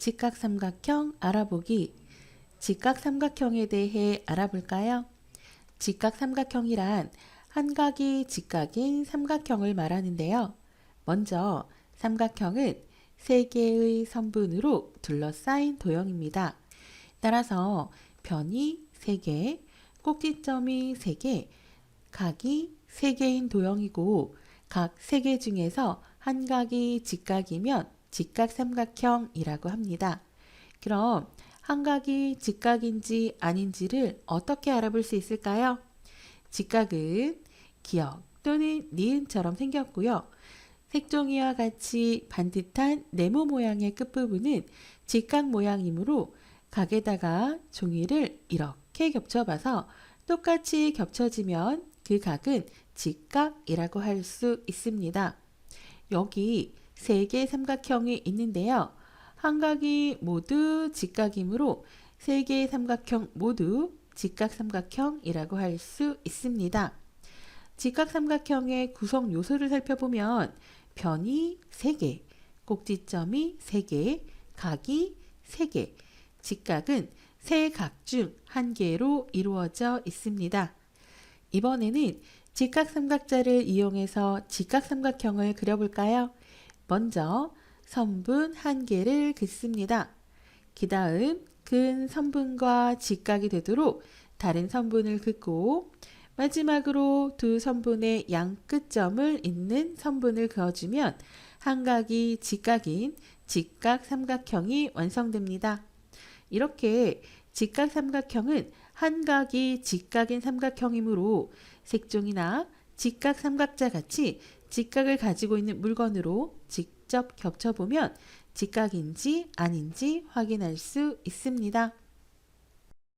직각삼각형 알아보기. 직각삼각형에 대해 알아볼까요? 직각삼각형이란 한각이 직각인 삼각형을 말하는데요. 먼저 삼각형은 세 개의 선분으로 둘러싸인 도형입니다. 따라서 변이 3개, 꼭지점이 3개, 각이 3개인 도형이고 각 3개 중에서 한 각이 직각이면 직각 삼각형이라고 합니다. 그럼 한 각이 직각인지 아닌지를 어떻게 알아볼 수 있을까요? 직각은 기역 또는 니은처럼 생겼고요. 색종이와 같이 반듯한 네모 모양의 끝부분은 직각 모양이므로 각에다가 종이를 이렇게 겹쳐봐서 똑같이 겹쳐지면 그 각은 직각이라고 할 수 있습니다. 여기 세 개의 삼각형이 있는데요. 한 각이 모두 직각이므로 세 개의 삼각형 모두 직각삼각형이라고 할 수 있습니다. 직각삼각형의 구성 요소를 살펴보면 변이 3개, 꼭지점이 3개, 각이 3개, 직각은 세 각 중 한 개로 이루어져 있습니다. 이번에는 직각삼각자를 이용해서 직각삼각형을 그려볼까요? 먼저 선분 한 개를 긋습니다. 그 다음 근 선분과 직각이 되도록 다른 선분을 긋고 마지막으로 두 선분의 양 끝점을 잇는 선분을 그어주면 한각이 직각인 직각 삼각형이 완성됩니다. 이렇게 직각 삼각형은 한각이 직각인 삼각형이므로 색종이나 직각 삼각자 같이 직각을 가지고 있는 물건으로 직접 겹쳐보면 직각인지 아닌지 확인할 수 있습니다.